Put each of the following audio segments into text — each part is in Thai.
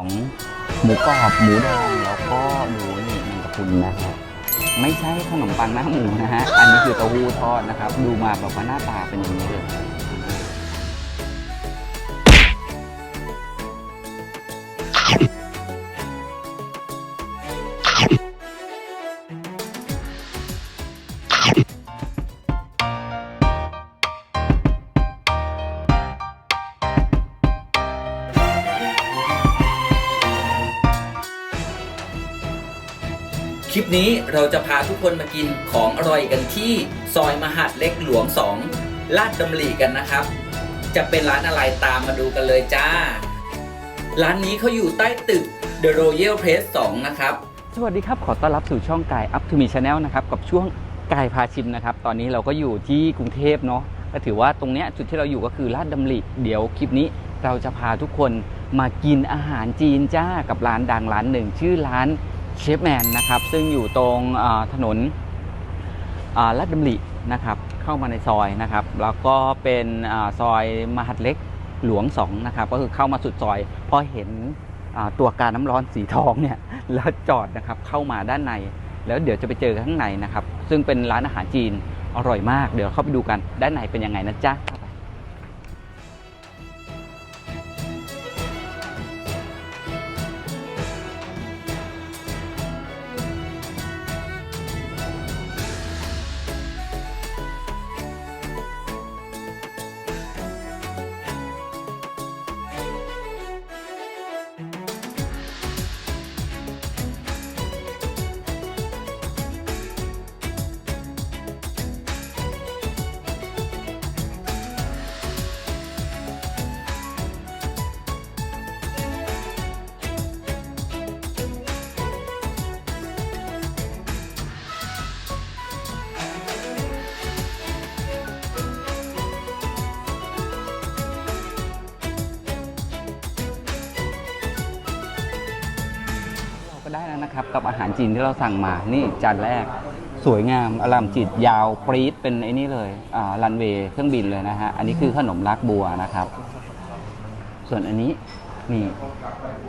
ของหมูกรอบหมูแดงแล้วก็หมูนี่แมงกะพุนนะครับไม่ใช่ขนมปังหน้าหมูนะฮะอันนี้คือเต้าหู้ทอดนะครับ ดูมาแบบว่าหน้าตาเป็นอย่างนี้เลย คลิปนี้เราจะพาทุกคนมากินของอร่อยกันที่ซอยมหาดเล็กหลวง 2 ลาดดำริกันนะครับ จะเป็นร้านอะไรตามมาดูกันเลยจ้า ร้านนี้เขาอยู่ใต้ตึก The Royal Place 2 นะครับ สวัสดีครับ ขอต้อนรับสู่ช่องกาย Up to Me Channel นะครับ กับช่วงกายพาชิมนะครับ ตอนนี้เราก็อยู่ที่กรุงเทพเนาะก็ถือว่าตรงเนี้ยจุดที่เราอยู่ก็คือลาดดำริเดี๋ยวคลิปนี้เราจะพาทุกคนมากินอาหารจีนจ้ากับร้านดังร้านหนึ่ง ชื่อร้าน เชฟแมนนะครับ ซึ่งอยู่ตรงถนนลาดดำรินะครับ เข้ามาในซอยนะครับ แล้วก็เป็นอซอยมหัดเล็กหลวง2นะครับ ก็คือเข้ามาสุดซอยพอเห็นตัวการน้ำร้อนสีทองเนี่ยแล้วจอดนะครับเข้ามาด้านใน แล้วเดี๋ยวจะไปเจอข้างในนะครับ ซึ่งเป็นร้านอาหารจีนอร่อยมาก เดี๋ยวเข้าไปดูกันด้านในเป็นยังไงนะจ๊ะ ได้แล้วนะครับ กับอาหารจีนที่เราสั่งมานี่จานแรกสวยงามอลามจิตยาวปรี๊ดเป็นไอ้นี่เลยอ่ารันเวย์เครื่องบินเลยนะฮะ อันนี้คือขนมรักบัวนะครับ ส่วนอันนี้นี่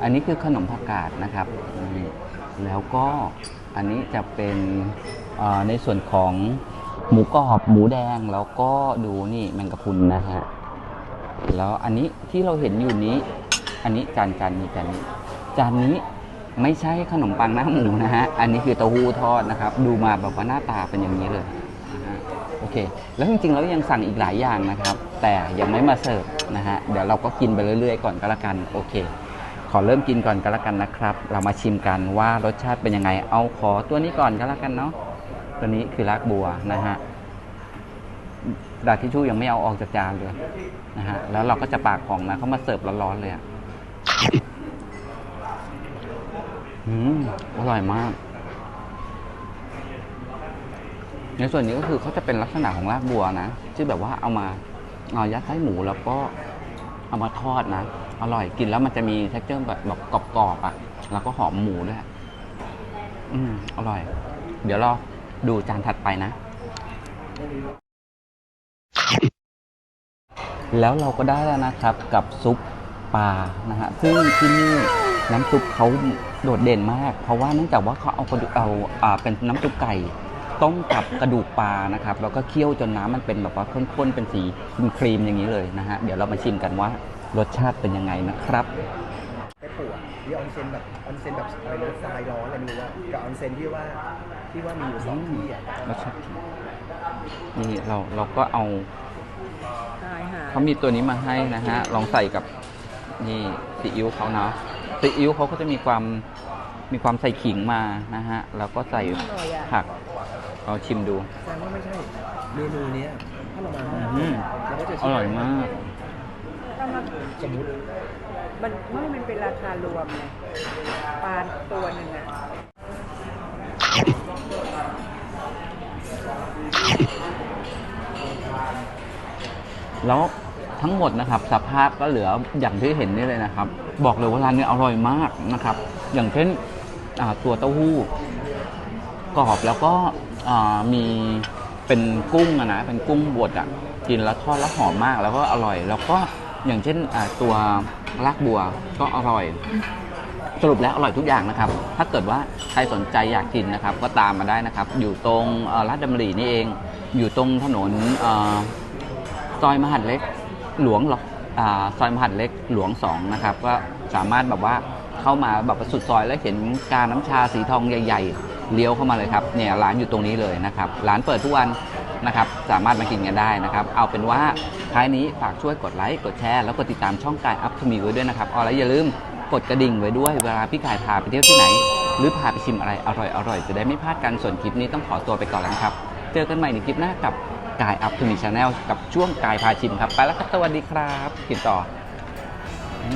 อันนี้คือขนมผักกาดนะครับนี่แล้วก็อันนี้จะเป็นในส่วนของหมูกรอบหมูแดงแล้วก็ดูนี่แมงกะพรุนนะฮะแล้วอันนี้ที่เราเห็นอยู่นี้ อันนี้จานจานนี้จานนี้จานนี้ ไม่ใช่ขนมปังหน้าหมูนะฮะ อันนี้คือเต้าหู้ทอดนะครับ ดูมาแบบว่าหน้าตาเป็นอย่างนี้เลยนะฮะโอเค แล้วจริงๆแล้วยังสั่งอีกหลายอย่างนะครับ แต่ยังไม่มาเสิร์ฟนะฮะ เดี๋ยวเราก็กินไปเรื่อยๆก่อนก็แล้วกัน โอเค ขอเริ่มกินก่อนก็แล้วกันนะครับ เรามาชิมกันว่ารสชาติเป็นยังไง เอาขอตัวนี้ก่อนก็แล้วกันเนาะ ตัวนี้คือรากบัวนะฮะดาทิชชู่ยังไม่เอาออกจากจานเลยนะฮะ แล้วเราก็จะปากของนะเขามาเสิร์ฟร้อนๆเลยอะ อืมอร่อยมาก ในส่วนนี้ก็คือเขาจะเป็นลักษณะของรากบัวนะที่แบบว่าเอามาเอายัดไส้หมูแล้วก็เอามาทอดนะ อร่อยกินแล้วมันจะมี t e x t อร์แบบแบบกรอบๆอะ แล้วก็หอมหมูด้วย อืม อร่อย เดี๋ยวเราดูจานถัดไปนะ แล้วเราก็ได้แล้วนะครับกับซุปปลานะฮะ ซึ่งที่นี่น้ำซุปเขา โดดเด่นมาก เพราะว่าเนื่องจากว่าเขาเอากระดูกเอาอ่าเป็นน้ำซุปไก่ ต้มกับกระดูกปลานะครับ แล้วก็เคี่ยวจนน้ำมันเป็นแบบว่าข้นๆเป็นสีครีมๆอย่างนี้เลยนะฮะเดี๋ยวเรามาชิมกันว่ารสชาติเป็นยังไงนะครับไปปวดที่ออนเซ็นแบบออนเซ็นแบบอะไรนะทรายร้อนอะไรไม่รู้ว่ากับออนเซ็นที่ว่าที่ว่ามีอยู่สองที่อะรสชาตินี่เราเราก็เอาหายหายเขามีตัวนี้มาให้นะฮะลองใส่กับนี่ซีอิ๊วเขาเนาะ ซีอิ๊วเขาก็จะมีความมีความใส่ขิงมานะฮะ แล้วก็ใส่อร่อยอะผักเราชิมดู แสดงว่าไม่ใช่เมนูเนี้ยถ้าเรามาห้าอืม เราก็จะอร่อยมาก ถ้ามันสมมุติมันไม่มันเป็นราคารวมไงปลาตัวหนึ่งอะแล้ว ทั้งหมดนะครับ สภาพก็เหลืออย่างที่เห็นนี่เลยนะครับ บอกเลยว่าร้านนี้อร่อยมากนะครับ อย่างเช่นตัวเต้าหู้กรอบแล้วก็มีเป็นกุ้งอะนะเป็นกุ้งบดอะกินแล้วทอดแล้วหอมมากแล้วก็อร่อย แล้วก็อย่างเช่นตัวรากบัวก็อร่อย สรุปแล้วอร่อยทุกอย่างนะครับ ถ้าเกิดว่าใครสนใจอยากกินนะครับ ก็ตามมาได้นะครับ อยู่ตรงลาดดำรินี่เอง อยู่ตรงถนนเอ่อซอยมหัดเล็ก หลวงหรออ่าซอยมหัดเล็กหลวงสองนะครับ ก็สามารถแบบว่าเข้ามาแบบสุดซอยแล้วเห็นกาน้ำชาสีทองใหญ่ ๆ เลี้ยวเข้ามาเลยครับเนี่ยร้านอยู่ตรงนี้เลยนะครับร้านเปิดทุกวันนะครับสามารถมากินกันได้นะครับ เอาเป็นว่าท้ายนี้ฝากช่วยกดไลค์กดแชร์แล้วกดติดตามช่องกายอัพทูมีไว้ด้วยนะครับเอาแล้วอย่าลืมกดกระดิ่งไว้ด้วยเวลาพี่กายพาไปเที่ยวที่ไหน หรือพาไปชิมอะไรอร่อยๆจะได้ไม่พลาดกันส่วนคลิปนี้ต้องขอตัวไปก่อนแล้วนะครับ เจอกันใหม่ในคลิปหน้ากับกายอัพทูนิชแนลกับช่วงกายพาชิมครับ ไปแล้วครับสวัสดีครับ กินต่ออื